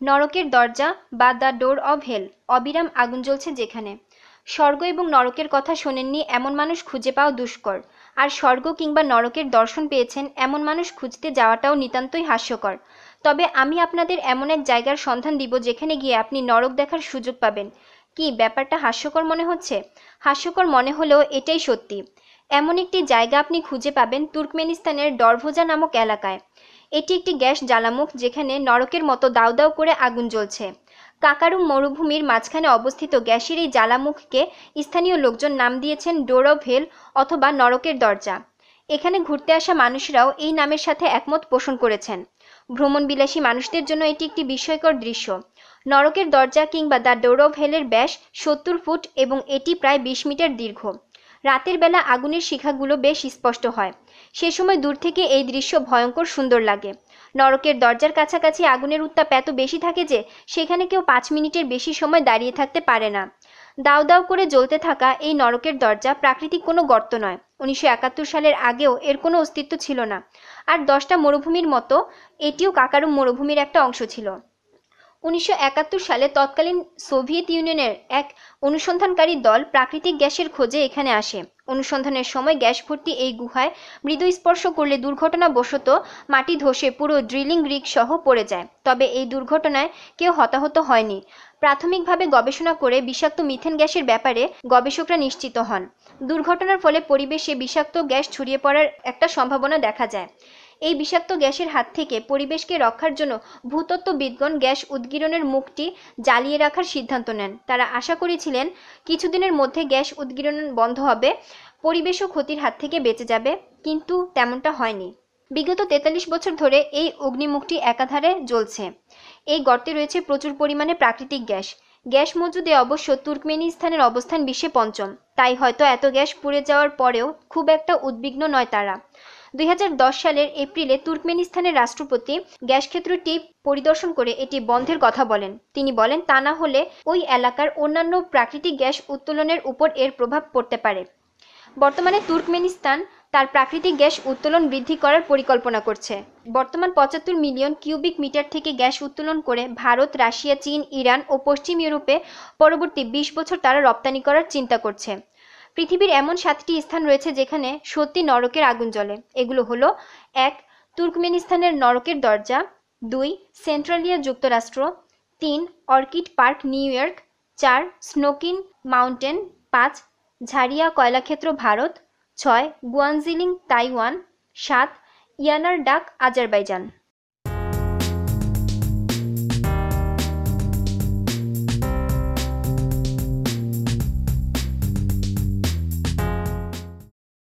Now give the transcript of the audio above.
নরকের দরজা বা দ্য ডোর অব হেল। অবিরাম আগুন জ্বলছে যেখানে। স্বর্গ এবং নরকের কথা শোনেননি এমন মানুষ খুঁজে পাওয়া দুষ্কর। আর স্বর্গ কিংবা নরকের দর্শন পেয়েছেন এমন মানুষ খুঁজতে যাওয়াটাও নিতান্তই হাস্যকর। তবে আমি আপনাদের এমন এক জায়গার সন্ধান দিব যেখানে গিয়ে আপনি নরক দেখার সুযোগ পাবেন। কি, ব্যাপারটা হাস্যকর মনে হচ্ছে? হাস্যকর মনে হলেও এটাই সত্যি। এমন একটি জায়গা আপনি খুঁজে পাবেন তুর্কমেনিস্তানের ডরভোজা নামক এলাকায়। এটি একটি গ্যাস জ্বালামুখ যেখানে নরকের মতো দাউ দাউ করে আগুন জ্বলছে। কাকারুম মরুভূমির মাঝখানে অবস্থিত গ্যাসের এই জ্বালামুখকে স্থানীয় লোকজন নাম দিয়েছেন ডোর অফ হেল অথবা নরকের দরজা। এখানে ঘুরতে আসা মানুষরাও এই নামের সাথে একমত পোষণ করেছেন। ভ্রমণবিলাসী মানুষদের জন্য এটি একটি বিস্ময়কর দৃশ্য। নরকের দরজা কিংবা দ্য ডোর অফ হেলের ব্যাস সত্তর ফুট এবং এটি প্রায় বিশ মিটার দীর্ঘ। রাতের বেলা আগুনের শিখাগুলো বেশ স্পষ্ট হয়। সে সময় দূর থেকে এই দৃশ্য ভয়ঙ্কর সুন্দর লাগে। নরকের দরজার কাছাকাছি আগুনের উত্তাপ এত বেশি থাকে যে, সেখানে কেউ পাঁচ মিনিটের বেশি সময় দাঁড়িয়ে থাকতে পারে না। দাউ দাউ করে জ্বলতে থাকা এই নরকের দরজা প্রাকৃতিক কোনো গর্ত নয়। উনিশশো সালের আগেও এর কোনো অস্তিত্ব ছিল না। আর দশটা মরুভূমির মতো এটিও কাকারু মরুভূমির একটা অংশ ছিল। উনিশশো একাত্তর সালে তৎকালীন সোভিয়েত ইউনিয়নের এক অনুসন্ধানকারী দল প্রাকৃতিক গ্যাসের খোঁজে এখানে আসে। অনুসন্ধানের সময় গ্যাস ভর্তি এই গুহায় মৃদু স্পর্শ করলে দুর্ঘটনাবশত মাটি ধসে পুরো ড্রিলিং রিগ সহ পড়ে যায়। তবে এই দুর্ঘটনায় কেউ হতাহত হয়নি। প্রাথমিকভাবে গবেষণা করে বিষাক্ত মিথেন গ্যাসের ব্যাপারে গবেষকরা নিশ্চিত হন। দুর্ঘটনার ফলে পরিবেশে বিষাক্ত গ্যাস ছড়িয়ে পড়ার একটা সম্ভাবনা দেখা যায়। এই বিষাক্ত গ্যাসের হাত থেকে পরিবেশকে রক্ষার জন্য ভূতত্ত্ববিদগণ গ্যাস উদ্গীরণের মুখটি জ্বালিয়ে রাখার সিদ্ধান্ত নেন। তারা আশা করেছিলেন কিছুদিনের মধ্যে গ্যাস উদ্গীরণ বন্ধ হবে, পরিবেশও ক্ষতির হাত থেকে বেঁচে যাবে, কিন্তু তেমনটা হয়নি। বিগত তেতাল্লিশ বছর ধরে এই অগ্নিমুখটি একাধারে জ্বলছে। এই গর্তে রয়েছে প্রচুর পরিমাণে প্রাকৃতিক গ্যাস। গ্যাস মজুদে অবশ্য তুর্কমেনিস্তানের অবস্থান বিশ্বে পঞ্চম। তাই হয়তো এত গ্যাস পুড়ে যাওয়ার পরেও খুব একটা উদ্বিগ্ন নয় তারা। দুই হাজার দশ সালের এপ্রিলে তুর্কমেনিস্তানের রাষ্ট্রপতি গ্যাস ক্ষেত্রটি পরিদর্শন করে এটি বন্ধের কথা বলেন। তিনি বলেন, তা না হলে ওই এলাকার অন্যান্য প্রাকৃতিক গ্যাস উত্তোলনের উপর এর প্রভাব পড়তে পারে। বর্তমানে তুর্কমেনিস্তান তার প্রাকৃতিক গ্যাস উত্তোলন বৃদ্ধি করার পরিকল্পনা করছে। বর্তমান পঁচাত্তর মিলিয়ন কিউবিক মিটার থেকে গ্যাস উত্তোলন করে ভারত, রাশিয়া, চীন, ইরান ও পশ্চিম ইউরোপে পরবর্তী বিশ বছর তারা রপ্তানি করার চিন্তা করছে। পৃথিবীর এমন সাতটি স্থান রয়েছে যেখানে সত্যি নরকের আগুন জ্বলে। এগুলো হলো, এক, তুর্কমেনিস্তানের নরকের দরজা, দুই, সেন্ট্রালিয়া যুক্তরাষ্ট্র, তিন, অর্কিড পার্ক নিউ ইয়র্ক, চার, স্নোকিন মাউন্টেন, পাঁচ ঝাড়িয়া কয়লাক্ষেত্র ভারত, ছয়, গুয়ানজিলিং, তাইওয়ান, সাত ইয়ানার ডাক আজারবাইজান।